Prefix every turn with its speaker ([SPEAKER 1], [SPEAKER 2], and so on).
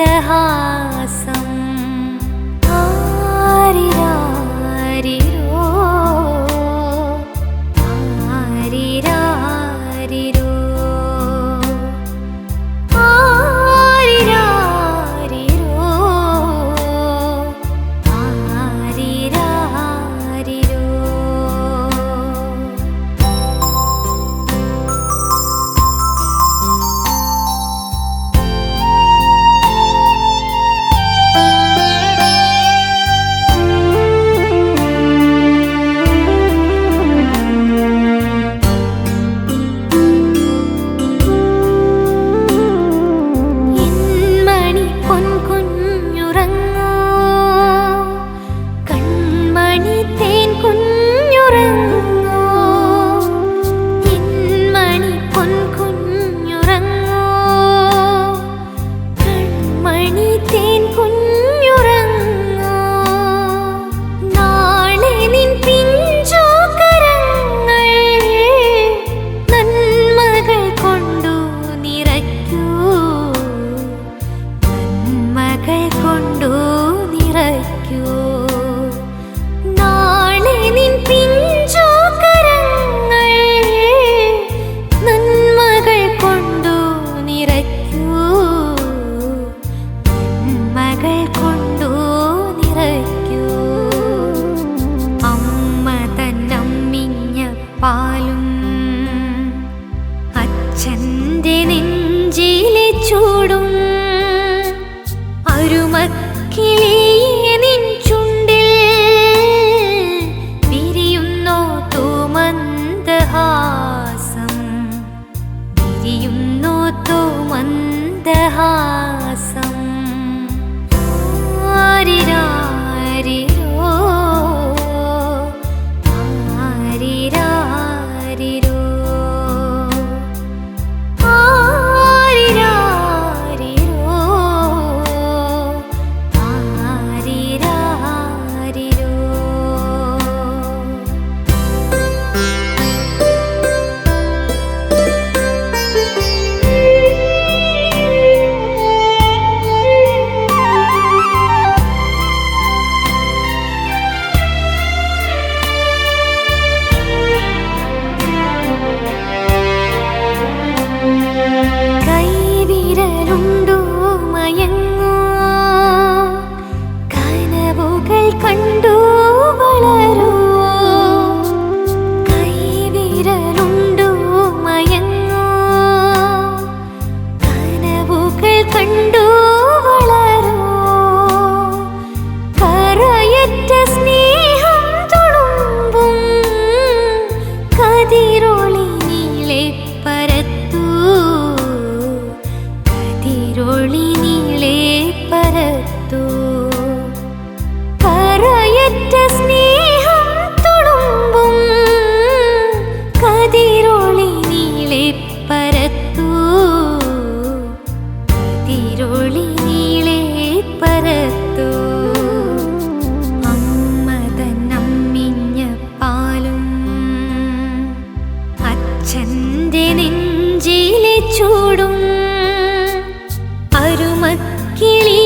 [SPEAKER 1] तहा con đường. 体力。പൂക്കൾ കണ്ടു. കിളി